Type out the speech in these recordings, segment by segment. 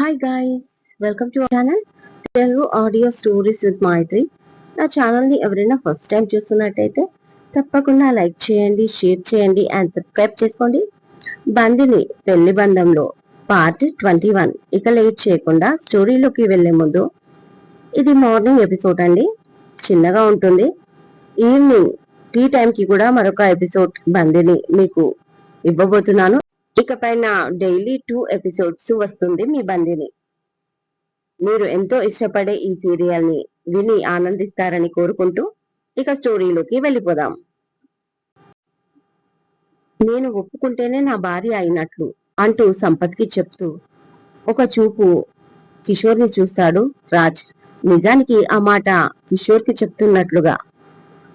Hi guys welcome to channel Telugu audio stories with Maithri నా ఛానల్ని ఎవరైనా first time చూస్తున్నట్టయితే తప్పకుండా లైక్ చేయండి షేర్ చేయండి అండ్ సబ్స్క్రైబ్ చేసుకోండి. బందిని పెళ్ళి బంధంలో పార్ట్ ట్వంటీ వన్ ఇక లేట్ చేయకుండా స్టోరీలోకి వెళ్ళే ముందు ఇది మార్నింగ్ ఎపిసోడ్ అండి. చిన్నగా ఉంటుంది. ఈవినింగ్ టీ టైంకి కూడా మరొక ఎపిసోడ్ బందిని మీకు ఇవ్వబోతున్నాను. ఇక పైన డైలీ టూ ఎపిసోడ్స్ వస్తుంది మీ బందిని. మీరు ఎంతో ఇష్టపడే ఈ సీరియల్ని విని ఆనందిస్తారని కోరుకుంటూ ఇక స్టోరీలోకి వెళ్ళిపోదాం. నేను ఒప్పుకుంటేనే నా భార్య అయినట్లు అంటూ సంపత్కి చెప్తూ ఒక చూపు కిషోర్ని చూస్తాడు రాజ్. నిజానికి ఆ మాట కిషోర్కి చెప్తున్నట్లుగా.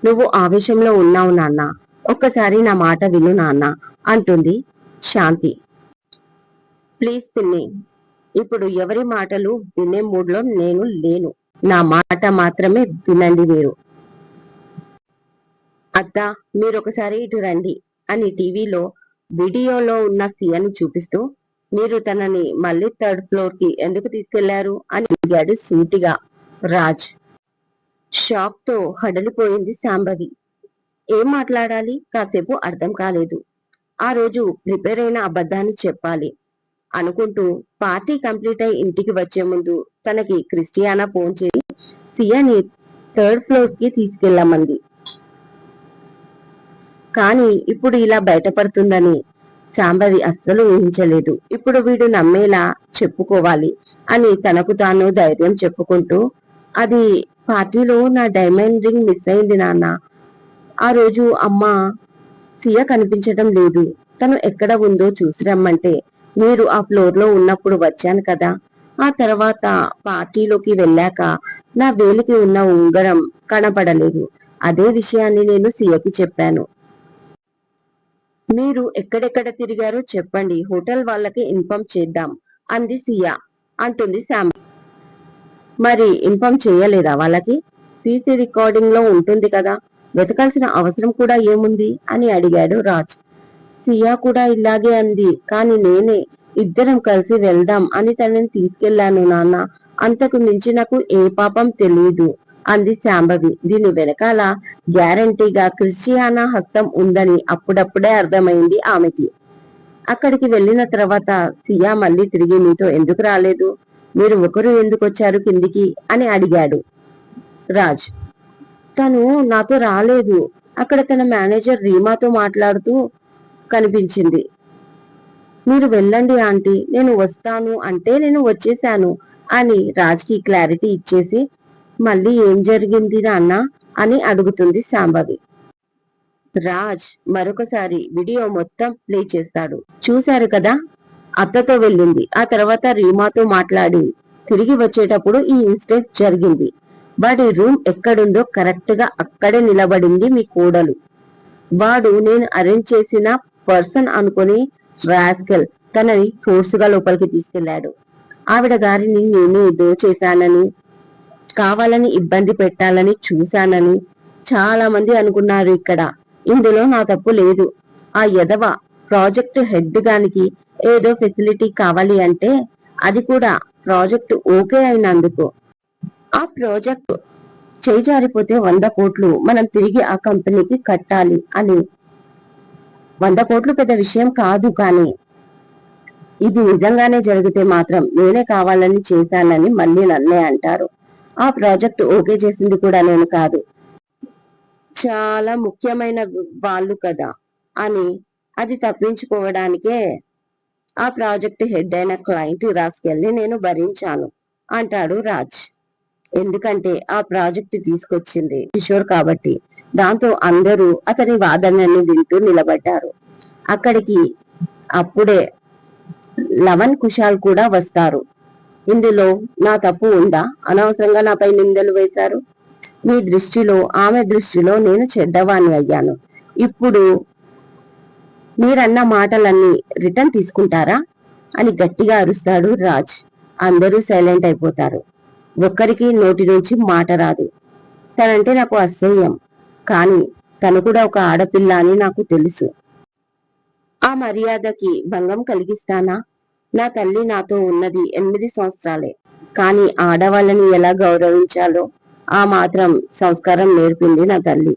నువ్వు ఆవేశంలో ఉన్నావు నాన్న. ఒక్కసారి నా మాట విను నాన్న అంటుంది శాంతి. ప్లీజ్ పిన్ని ఇప్పుడు ఎవరి మాటలు వినే మూడ్లో నేను లేను. నా మాట మాత్రమే వినండి మీరు. అత్త మీరు ఒకసారి ఇటు రండి అని టీవీలో వీడియోలో ఉన్న సీఎని చూపిస్తూ మీరు తనని మళ్ళీ థర్డ్ ఫ్లోర్కి ఎందుకు తీసుకెళ్ళారు అని అడిగాడు సూటిగా రాజ్. షాక్తో హడలిపోయింది శాంభవి ఏం మాట్లాడాలి? కాసేపు అర్థం కాలేదు. ఆ రోజు ప్రిపేర్ అయిన అబద్ధాన్ని చెప్పాలి అనుకుంటూ పార్టీ కంప్లీట్ అయి ఇంటికి వచ్చే ముందు తనకి క్రిస్టియానా ఫోన్ చేసి సియాని థర్డ్ ఫ్లోర్కి తీసుకెళ్ళామంది కానీ ఇప్పుడు ఇలా బయటపడుతుందని సాంబవి అస్సలు ఊహించలేదు. ఇప్పుడు వీడు నమ్మేలా చెప్పుకోవాలి అని తనకు తాను ధైర్యం చెప్పుకుంటూ అది పార్టీలో నా డైమండ్ రింగ్ మిస్ అయింది నాన్న. ఆ రోజు అమ్మ సియ కనిపించడం లేదు. తను ఎక్కడ ఉందో చూసి రమ్మంటే మీరు ఆ ఫ్లోర్లో ఉన్నప్పుడు వచ్చాను కదా. ఆ తర్వాత పార్టీలోకి వెళ్ళాక నా వేలికి ఉన్న ఉంగరం కనపడలేదు. అదే విషయాన్ని నేను సియకి చెప్పాను. మీరు ఎక్కడెక్కడ తిరిగారో చెప్పండి. హోటల్ వాళ్ళకి ఇన్ఫామ్ చేద్దాం అంది సియా అంటుంది శామ్. మరి ఇన్ఫామ్ చేయలేదా వాళ్ళకి? సీసీ రికార్డింగ్లో ఉంటుంది కదా. వెతకాల్సిన అవసరం కూడా ఏముంది అని అడిగాడు రాజ్. సియా కూడా ఇలాగే అంది. కాని నేనే ఇద్దరం కలిసి వెళ్దాం అని తనని తీసుకెళ్ళాను నాన్న. అంతకు మించి నాకు ఏ పాపం తెలియదు అంది శాంభవి. దీని వెనకాల గ్యారంటీగా క్రిస్టియానా హస్తం ఉందని అప్పుడప్పుడే అర్థమైంది ఆమెకి. అక్కడికి వెళ్ళిన తర్వాత సియా మళ్ళీ తిరిగి మీతో ఎందుకు రాలేదు? మీరు ఒకరు ఎందుకు వచ్చారు కిందికి? అని అడిగాడు రాజ్. తను నాతో రాలేదు. అక్కడ తన మేనేజర్ రీమాతో మాట్లాడుతూ కనిపించింది. మీరు వెళ్ళండి ఆంటీ నేను వస్తాను అంటే నేను వచ్చేశాను అని రాజ్కి క్లారిటీ ఇచ్చేసి మళ్ళీ ఏం జరిగింది నాన్న అని అడుగుతుంది శాంభవి. రాజ్ మరొకసారి వీడియో మొత్తం ప్లే చేస్తాడు. చూశారు కదా? అత్తతో వెళ్ళింది. ఆ తర్వాత రీమాతో మాట్లాడి తిరిగి వచ్చేటప్పుడు ఈ ఇన్సిడెంట్ జరిగింది. వాడి రూమ్ ఎక్కడుందో కరెక్ట్గా అక్కడే నిలబడింది మీ కోడలు. వాడు నేను అరేంజ్ చేసిన పర్సన్ అనుకుని రాస్కెల్ తనని ఫోర్సుగా లోపలికి తీసుకెళ్ళాడు ఆవిడ గారిని నేను ఏదో చేశానని కావాలని ఇబ్బంది పెట్టాలని చూశానని చాలా మంది అనుకున్నారు ఇక్కడ. ఇందులో నా తప్పు లేదు. ఆ యదవ ప్రాజెక్ట్ హెడ్ గానికి ఏదో ఫెసిలిటీ కావాలి అంటే అది కూడా ప్రాజెక్ట్ ఓకే అయినందుకు. ఆ ప్రాజెక్ట్ చేజారిపోతే వంద కోట్లు మనం తిరిగి ఆ కంపెనీకి కట్టాలి అని. వంద కోట్లు పెద్ద విషయం కాదు కానీ ఇది నిజంగానే జరిగితే మాత్రం నేనే కావాలని చేశానని మళ్ళీ నన్నే అంటారు. ఆ ప్రాజెక్ట్ ఓకే చేసింది కూడా నేను కాదు. చాలా ముఖ్యమైన వాళ్ళు కదా అని అది తప్పించుకోవడానికే ఆ ప్రాజెక్ట్ హెడ్ అయిన క్లయింట్ రాసుకెళ్ళి నేను భరించాను అంటాడు రాజ్. ఎందుకంటే ఆ ప్రాజెక్ట్ తీసుకొచ్చింది కిషోర్ కాబట్టి. దాంతో అందరూ అతని వాదనని వింటూ నిలబడ్డారు. అక్కడికి అప్పుడే లవన్ కుషాల్ కూడా వస్తారు. ఇందులో నా తప్పు ఉందా? అనవసరంగా నాపై నిందలు వేశారు? మీ దృష్టిలో ఆమె దృష్టిలో నేను చెడ్డవాణ్ణి అయ్యాను. ఇప్పుడు మీరన్న మాటలన్నీ రిటర్న్ తీసుకుంటారా? అని గట్టిగా అరుస్తాడు రాజ్. అందరూ సైలెంట్ అయిపోతారు. ఒక్కరికి నోటి నుంచి మాట రాదు. తనంటే నాకు అసహ్యం. కానీ తను కూడా ఒక ఆడపిల్ల అని నాకు తెలుసు. ఆ మర్యాదకి భంగం కలిగిస్తానా? నా తల్లి నాతో ఉన్నది ఎనిమిది సంవత్సరాలే. కానీ ఆడవాళ్ళని ఎలా గౌరవించాలో ఆ మాత్రం సంస్కారం నేర్పింది నా తల్లి.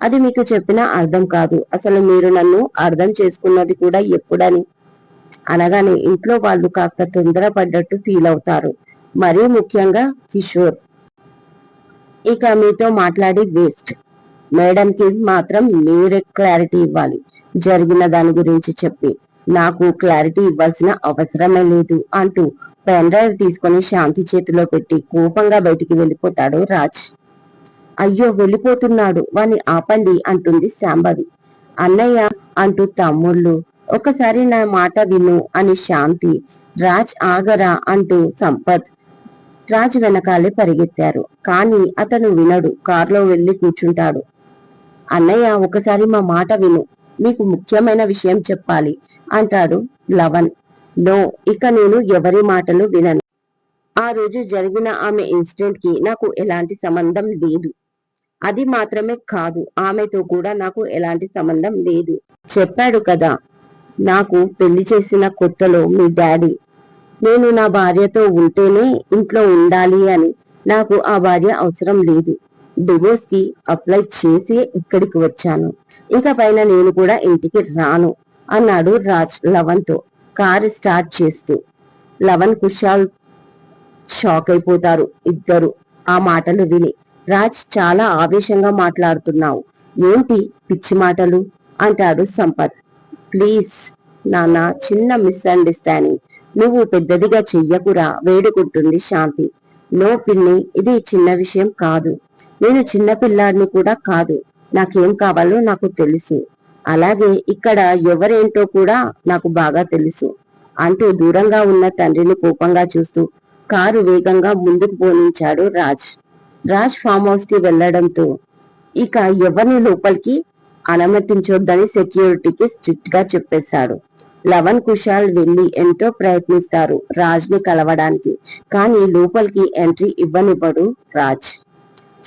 అది మీకు చెప్పినా అర్థం కాదు. అసలు మీరు నన్ను అర్థం చేసుకున్నది కూడా ఎప్పుడని? అనగానే ఇంట్లో వాళ్ళు కాస్త తొందరపడ్డట్టు ఫీల్ అవుతారు మరీ ముఖ్యంగా కిషోర్. ఇక మీతో మాట్లాడి వేస్ట్. మేడంకి మాత్రం మీరే క్లారిటీ ఇవ్వాలి. జరిగిన దాని గురించి చెప్పి. నాకు క్లారిటీ ఇవ్వాల్సిన అవసరమే లేదు అంటూ పెన్ డ్రైవ్ తీసుకుని శాంతి చేతిలో పెట్టి కోపంగా బయటికి వెళ్ళిపోతాడు రాజ్. అయ్యో వెళ్ళిపోతున్నాడు. వాని ఆపండి అంటుంది శాంభవి అన్నయ్య అంటూ తమ్ముళ్ళు ఒకసారి నా మాట విను అని శాంతి రాజ్ ఆగరా అంటూ సంపత్ రాజ్ వెనకాలే పరిగెత్తారు. కానీ అతను వినడు. కారులో వెళ్ళి కూర్చుంటాడు. అన్నయ్య ఒకసారి మా మాట విను. మీకు ముఖ్యమైన విషయం చెప్పాలి అంటాడు లవన్ నో ఇక నేను ఎవరి మాటలు వినను. ఆ రోజు జరిగిన ఆమె ఇన్సిడెంట్కి నాకు ఎలాంటి సంబంధం లేదు. అది మాత్రమే కాదు ఆమెతో కూడా నాకు ఎలాంటి సంబంధం లేదు. చెప్పాడు కదా నాకు పెళ్ళి చేసిన కొత్తలో మీ డాడీ నేను నా భార్యతో ఉంటేనే ఇంట్లో ఉండాలి అని. నాకు ఆ భార్య అవసరం లేదు. డివోర్స్కి అప్లై చేసి ఇక్కడికి వచ్చాను. ఇక పైన నేను కూడా ఇంటికి రాను అన్నాడు రాజ్ లవన్తో కారు స్టార్ట్ చేస్తూ. లవన్ కుషాల్ షాక్ అయిపోతారు ఇద్దరు. ఆ మాటలు విని. రాజ్ చాలా ఆవేశంగా మాట్లాడుతున్నావు. ఏంటి పిచ్చి మాటలు? అంటాడు సంపత్. ప్లీజ్ నాన్న చిన్న మిస్అండర్స్టాండింగ్. నువ్వు పెద్దదిగా చెయ్యకురా వేడుకుంటుంది శాంతి. నో పిన్ని ఇది చిన్న విషయం కాదు. నేను చిన్న పిల్లాడిని కూడా కాదు. నాకేం కావాలో నాకు తెలుసు. అలాగే ఇక్కడ ఎవరేంటో కూడా నాకు బాగా తెలుసు అంటూ దూరంగా ఉన్న తండ్రిని కోపంగా చూస్తూ కారు వేగంగా ముందుకు పోనించాడు రాజ్. రాజ్ ఫామ్ హౌస్కి వెళ్ళడంతో ఇక ఎవరిని లోపలికి అనుమతించొద్దని సెక్యూరిటీకి స్ట్రిక్ట్గా చెప్పేశాడు. లవన్ కుషాల్ వెళ్ళి ఎంతో ప్రయత్నిస్తారు రాజ్ని కలవడానికి. కానీ లోపలికి ఎంట్రీ ఇవ్వనివ్వడు రాజ్.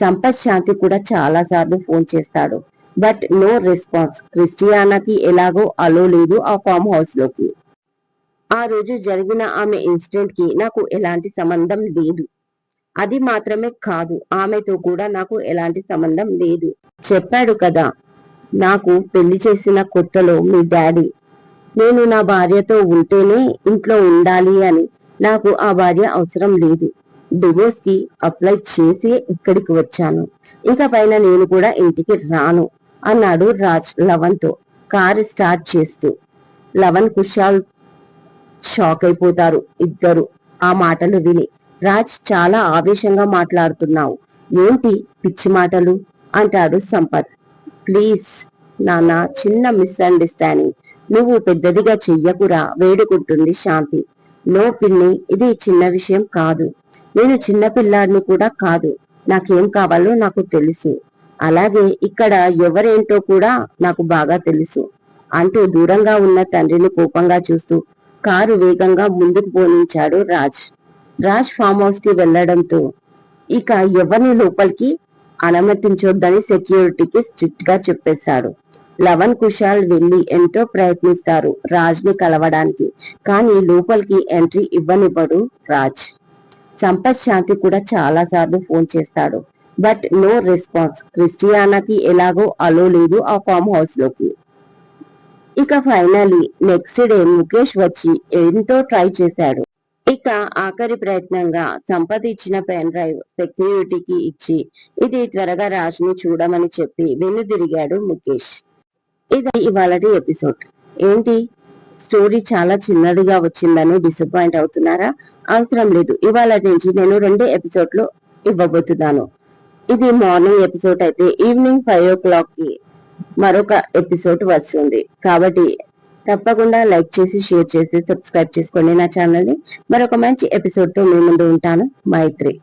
సంపత్ శాంతి కూడా చాలా సార్లు ఫోన్ చేస్తాడు. But no response. క్రిస్టియానాకి ఎలాగో అలో లేదు ఆ ఫామ్ హౌస్లోకి ఆ రోజు జరిగిన ఆమె ఇన్సిడెంట్కి నాకు ఎలాంటి సంబంధం లేదు. అది మాత్రమే కాదు ఆమెతో కూడా నాకు ఎలాంటి సంబంధం లేదు. చెప్పాడు కదా నాకు పెళ్ళి చేసిన కొత్తలో మీ డాడీ నేను నా భార్యతో ఉంటేనే ఇంట్లో ఉండాలి అని. నాకు ఆ భార్య అవసరం లేదు. డివోర్స్కి అప్లై చేసి ఇక్కడికి వచ్చాను. ఇక పైన నేను కూడా ఇంటికి రాను అన్నాడు రాజ్ లవన్తో కారు స్టార్ట్ చేస్తూ. లవన్ కుషాల్ షాక్ అయిపోతారు ఇద్దరు. ఆ మాటలు విని. రాజ్ చాలా ఆవేశంగా మాట్లాడుతున్నావు. ఏంటి పిచ్చి మాటలు? అంటాడు సంపత్. ప్లీజ్ నాన్న చిన్న మిస్అండర్స్టాండింగ్. నువ్వు పెద్దదిగా చెయ్యకురా వేడుకుంటుంది శాంతి. నో పిన్ని ఇది చిన్న విషయం కాదు. నేను చిన్న పిల్లాడిని కూడా కాదు. నాకేం కావాలో నాకు తెలుసు. అలాగే ఇక్కడ ఎవరేంటో కూడా నాకు బాగా తెలుసు. అంటూ దూరంగా ఉన్న తండ్రిని కోపంగా చూస్తూ కారు వేగంగా ముందుకు పోనించాడు రాజ్. రాజ్ ఫామ్ హౌస్కి వెళ్ళడంతో ఇక ఎవరిని లోపలికి అనుమతించొద్దని సెక్యూరిటీకి స్ట్రిక్ట్గా చెప్పేశాడు. లవన్ కుషాల్ వెళ్ళి ఎంతో ప్రయత్నిస్తారు రాజ్ని కలవడానికి. కానీ లోపలికి ఎంట్రీ ఇవ్వనివ్వడు రాజ్. సంపత్ శాంతి కూడా చాలా సార్లు ఫోన్ చేస్తాడు. But no response. క్రిస్టియానాకి ఎలాగో అలో లేదు ఆ ఫామ్ హౌస్లోకి ఇక ఫైనలీ నెక్స్ట్ డే ముఖేష్ వచ్చి ఎంతో ట్రై చేశాడు. ఇక ఆఖరి ప్రయత్నంగా సంపద ఇచ్చిన పెన్ డ్రైవ్ సెక్యూరిటీకి ఇచ్చి ఇది త్వరగా రాజుని చూడమని చెప్పి వెనుదిరిగాడు ముఖేష్. ఇది ఇవాళటి ఎపిసోడ్. ఏంటి? స్టోరీ చాలా చిన్నదిగా వచ్చిందని డిసప్పాయింట్ అవుతున్నారా? అవసరం లేదు. ఇవాళ నుంచి నేను రెండు ఎపిసోడ్లు ఇవ్వబోతున్నాను. ఇది మార్నింగ్ ఎపిసోడ్ అయితే ఈవినింగ్ ఫైవ్ ఓ క్లాక్కి మరొక ఎపిసోడ్ వస్తుంది. కాబట్టి తప్పకుండా లైక్ చేసి షేర్ చేసి సబ్స్క్రైబ్ చేసుకోండి నా ఛానల్ని. మరొక మంచి ఎపిసోడ్తో మీ ముందు ఉంటాను. మైత్రి.